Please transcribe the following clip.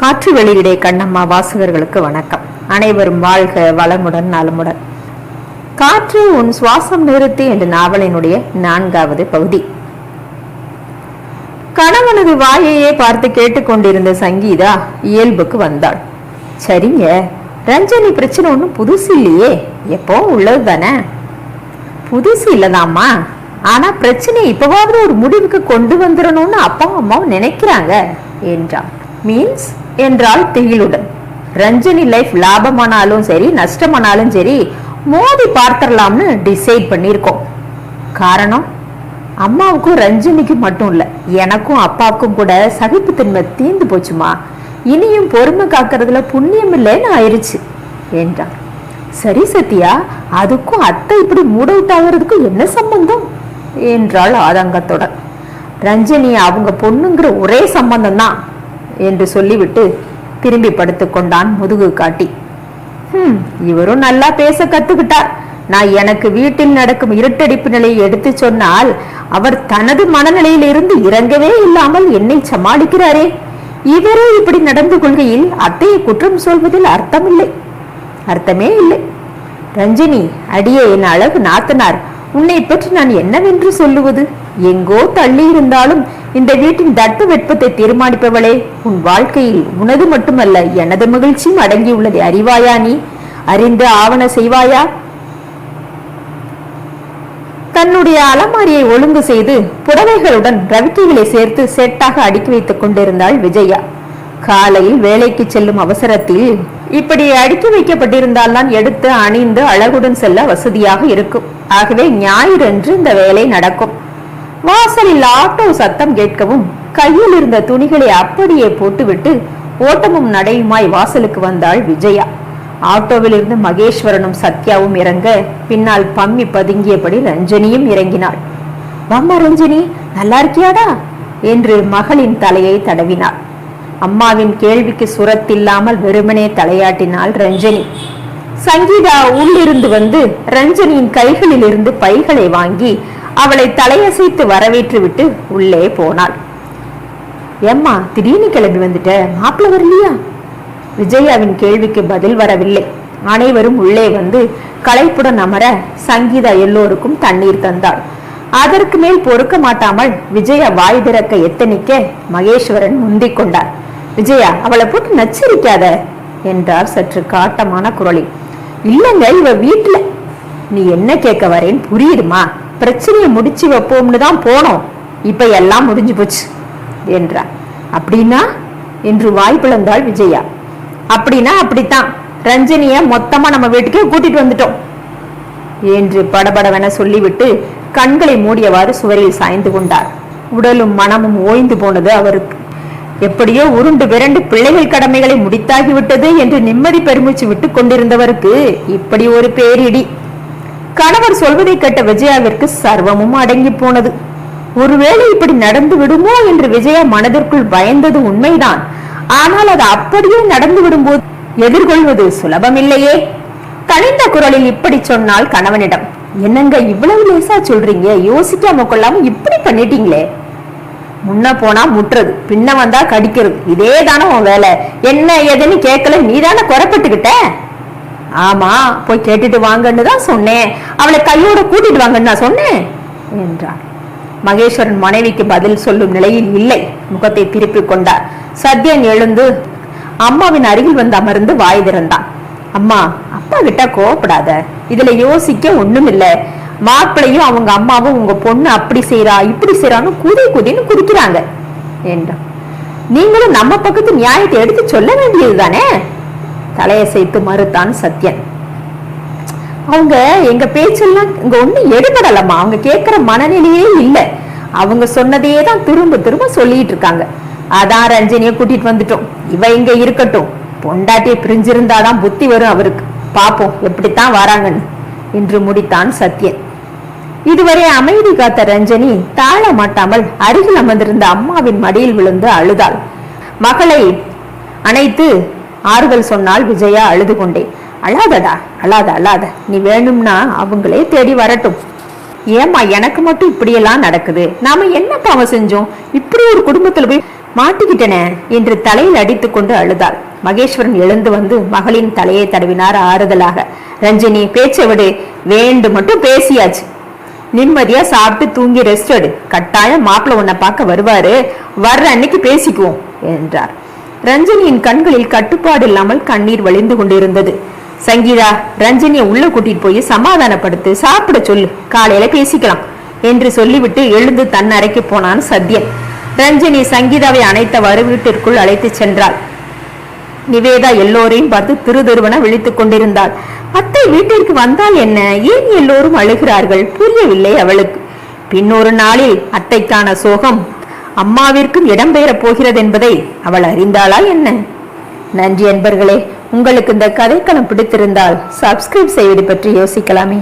காற்று வெளியிடே கண்ணம்மா வாசகர்களுக்கு வணக்கம். அனைவரும் வாழ்க வளமுடன் நலமுடன். காற்று உன் சுவாசம் நிறுத்தி என்ற நாவலினுடைய நான்காவது பகுதி. கணவனது வாயையே பார்த்து கேட்டுக்கொண்டிருந்த சங்கீதா இயல்புக்கு வந்தாள். சரிங்க ரஞ்சனி பிரச்சனை ஒன்றும் புதுசு இல்லையே எப்போ உள்ளது தானே? புதுசு இல்லதாம்மா. ஆனா பிரச்சனையை இப்பவாவது ஒரு முடிவுக்கு கொண்டு வந்துடணும்னு அப்பாவும் அம்மாவும் நினைக்கிறாங்க என்றான். மீன்ஸ்? என்றால் திகிலுடன். ரஞ்சனி லைஃப் லாபமானாலும் சரி நஷ்டமானாலும் சரி மோதி பார்த்துடலாம்னு டிசைட் பண்ணியிருக்கோம். காரணம் அம்மாவுக்கும் ரஞ்சனிக்கும் மட்டும் இல்லை எனக்கும் அப்பாவுக்கும் கூட சகிப்புத்தன்மை தீந்து போச்சுமா? இனியும் பொறுமை காக்கிறதுல புண்ணியம் இல்லைன்னு ஆயிடுச்சு என்றான். சரி சத்யா அதுக்கும் அத்தை இப்படி மூட் அவுட் ஆகுறதுக்கும் என்ன சம்பந்தம்? என்றாள் ஆதங்கத்தோட. ரஞ்சனி அவங்க பொண்ணுங்கிற ஒரே சம்பந்தம் தான் என்று சொல்லிவிட்டு திரும்பி படுத்துக் கொண்டான் முதுகு காட்டி. ஹம், இவரும் நல்லா பேச கத்துக்கிட்டார். நான் எனக்கு வீட்டில் நடக்கும் இருட்டடிப்பு நிலையை எடுத்து சொன்னால் அவர் தனது மனநிலையில் இருந்து இறங்கவே இல்லாமல் என்னை சமாளிக்கிறாரே. இவரே இப்படி நடந்து கொள்கையில் அத்தையை குற்றம் சொல்வதில் அர்த்தமில்லை. அர்த்தமே இல்லை. ரஞ்சினி அடியே என் அழகு நாத்தனார் உன்னை பற்றி நான் என்னவென்று சொல்லுவது? எங்கோ தள்ளி இருந்தாலும் இந்த வீட்டின் தட்டு வெட்பத்தை தீர்மானிப்பவளே உன் வாழ்க்கையில் உனது மட்டுமல்ல எனது மகிழ்ச்சியும் அடங்கியுள்ளதை அறிவாயா நீ? அறிந்து ஆவண செய்வாயா? தன்னுடைய அலமாரியை ஒழுங்கு செய்து புடவைகளுடன் ரவிக்கைகளை சேர்த்து செட்டாக அடுக்கி வைத்துக் கொண்டிருந்தாள் விஜயா. காலையில் வேலைக்கு செல்லும் அவசரத்தில் இப்படி அடுக்கி வைக்கப்பட்டிருந்தால் தான் எடுத்து அணிந்து அழகுடன் செல்ல வசதியாக இருக்கும். ஆகவே ஞாயிறன்று இந்த வேலை நடக்கும். வாசலில் ஆட்டோ சத்தம் கேட்கவும் கையில் இருந்த துணிகளை அப்படியே போட்டுவிட்டு ஓட்டமும் நடையுமாய் வாசலுக்கு வந்தாள் விஜயா. ஆட்டோவில் இருந்து மகேஸ்வரனும் சத்யாவும் இறங்க பின்னால் பம்மி பதுங்கியபடி ரஞ்சனியும் இறங்கினாள். வாம்மா ரஞ்சனி நல்லா இருக்கியாடா? என்று மகளின் தலையை தடவினாள். அம்மாவின் கேள்விக்கு சுரத்தில்லாமல் வெறுமனே தலையாட்டினாள் ரஞ்சனி. சங்கீதா உள்ளிருந்து வந்து ரஞ்சனியின் கைகளில் இருந்து பைகளை வாங்கி அவளை தலையசைத்து வரவேற்று விட்டு உள்ளே போனாள். ஏம்மா திடீர்னு கிளம்பி வந்துட்ட? மாப்பிள்ள வரலையா? விஜயாவின் கேள்விக்கு பதில் வரவில்லை. அனைவரும் உள்ளே வந்து களைப்புடன் அமர சங்கீதா எல்லோருக்கும் தண்ணீர் தந்தாள். அதற்கு மேல் பொறுக்க மாட்டாமல் விஜயா வாய் திறக்க எத்தனிக்க மகேஸ்வரன் முந்திக் கொண்டார். விஜயா அவளை போட்டு நச்சரிக்காத என்றார் சற்று காட்டமான குரலில். இல்லங்க இவ வீட்டுல நீ என்ன கேட்க வரேன்னு புரியுதுமா? பிரச்சனையை முடிச்சு வைப்போம்னு தான் போனோம். இப்ப எல்லாம் முடிஞ்சு போச்சு என்றார். அப்படின்னா என்று வாய் பிளந்தாள் விஜயா. அப்படின்னா அப்படித்தான். ரஞ்சனிய மொத்தமா நம்ம வீட்டுக்கே கூட்டிட்டு வந்துட்டோம் என்று படபடவென சொல்லிவிட்டு கண்களை மூடியவாறு சுவரில் சாய்ந்து கொண்டார். உடலும் மனமும் ஓய்ந்து போனது அவருக்கு. எப்படியோ உருண்டு விரண்டு பிள்ளைகள் கடமைகளை முடித்தாகிவிட்டது என்று நிம்மதி பெருமிச்சு விட்டு கொண்டிருந்தவருக்கு இப்படி ஒரு பேரிடி. கணவர் சொல்வதை கேட்ட விஜயாவிற்கு சர்வமும் அடங்கி போனது. ஒருவேளை இப்படி நடந்து விடுமோ என்று விஜயா மனதிற்குள் பயந்தது உண்மைதான். ஆனால் அது அப்படியே நடந்து விடும்போது எதிர்கொள்வது சுலபமில்லையே. கனிந்த குரலில் இப்படி சொன்னால் கணவனிடம் என்னங்க இவ்வளவு லேசா சொல்றீங்க? யோசிக்காம கொள்ளாம இப்படி பண்ணிட்டீங்களே. முன்ன போனா முட்டுறது பின்ன வந்தா கடிக்கிறது. இதே தானே உன் வேலை. என்ன ஏதுன்னு கேட்கல நீ தானே குறப்பட்டுக்கிட்ட ஆமா போய் கேட்டுட்டு வாங்கன்னு தான் சொன்னேன். அவளை கையோட கூட்டிட்டு வாங்கன்னு நான் சொன்னேன் என்றார் மகேஸ்வரன் மனைவிக்கு பதில் சொல்லும் நிலையில் இல்லை. முகத்தை திருப்பிக் கொண்டார். சத்யன் எழுந்து அம்மாவின் அருகில் வந்து அமர்ந்து வாய் திறந்தான். அம்மா அப்பா கிட்ட கோவப்படாத. இதுல யோசிக்க ஒண்ணும் இல்ல மாப்பிள்ளையும் அவங்க அம்மாவும் உங்க பொண்ணு அப்படி செய்யறா இப்படி செய்யறான்னு குதி குதின்னு குதிக்கிறாங்க என்றான். நீங்களும் நம்ம பக்கத்து நியாயத்தை எடுத்து சொல்ல வேண்டியது தானே தலையசைத்து மறுத்தான் சத்யன். அவங்க எங்க பேச்செல்லாம் இங்க ஒண்ணும் எடுபடலம்மா. அவங்க கேட்கிற மனநிலையே இல்ல. அவங்க சொன்னதையே தான் திரும்ப திரும்ப சொல்லிட்டு இருக்காங்க. அதான் ரஞ்சனிய கூட்டிட்டு வந்துட்டோம். இவ இங்க இருக்கட்டும். பொண்டாட்டியை பிரிஞ்சிருந்தாதான் புத்தி வரும் அவருக்கு. பாப்போம் எப்படித்தான் வராங்கன்னு என்று முடித்தான் சத்யன். இதுவரை அமைதி காத்த ரஞ்சனி தாழ மாட்டாமல் அருகில் அமர்ந்திருந்த அம்மாவின் மடியில் விழுந்து அழுதாள். மகளை அணைத்து ஆறுதல் சொன்னால் விஜயா அழுது கொண்டே அழாதடா அழாத அழாத நீ வேணும்னா அவங்களே தேடி வரட்டும். ஏம்மா எனக்கு மட்டும் இப்படியெல்லாம் நடக்குது? நாம என்ன பாவம் செஞ்சோம்? இப்படி ஒரு குடும்பத்துல போய் மாட்டிக்கிட்டன? என்று தலையில் அடித்துக்கொண்டு அழுதாள். மகேஸ்வரன் எழுந்து வந்து மகளின் தலையை தடவினார் ஆறுதலாக. ரஞ்சினி பேச்சை விடு. வேண்டு மட்டும் பேசியாச்சு. நிம்மதியா சாப்பிட்டு தூங்கி ரெஸ்ட் எடு. கட்டாயம் மாப்பிள்ள உன்னை பார்க்க வருவாரு. வர்ற அன்னைக்கு பேசிக்குவோம் என்றார். ரஞ்சினியின் கண்களில் கட்டுப்பாடு இல்லாமல் கண்ணீர் வழிந்து கொண்டிருந்தது. சங்கீதா ரஞ்சனியை உள்ள கூட்டிட்டு போய் சமாதானப்படுத்து சாப்பிட சொல்லு காலையில பேசிக்கலாம் என்று சொல்லிவிட்டு எழுந்து தன் அறைக்கு போனான் சத்யன். ரஞ்சனி சங்கீதாவை அணைத்தவாறு வீட்டிற்குள் அழைத்துச் சென்றாள். நிவேதா எல்லோரையும் பார்த்து திரு திருவன விழித்துக் கொண்டிருந்தாள். அத்தை வீட்டிற்கு வந்தால் என்ன? ஏன் எல்லோரும் அழுகிறார்கள்? புரியவில்லை அவளுக்கு. பின்னொரு நாளில் அத்தைக்கான சோகம் அம்மாவிற்கும் இடம்பெயரப் போகிறது என்பதை அவள் அறிந்தாளா என்ன? நன்றி அன்பர்களே. உங்களுக்கு இந்த கதைக்களம் பிடித்திருந்தால் சப்ஸ்கிரைப் செய்வது பற்றி யோசிக்கலாமே.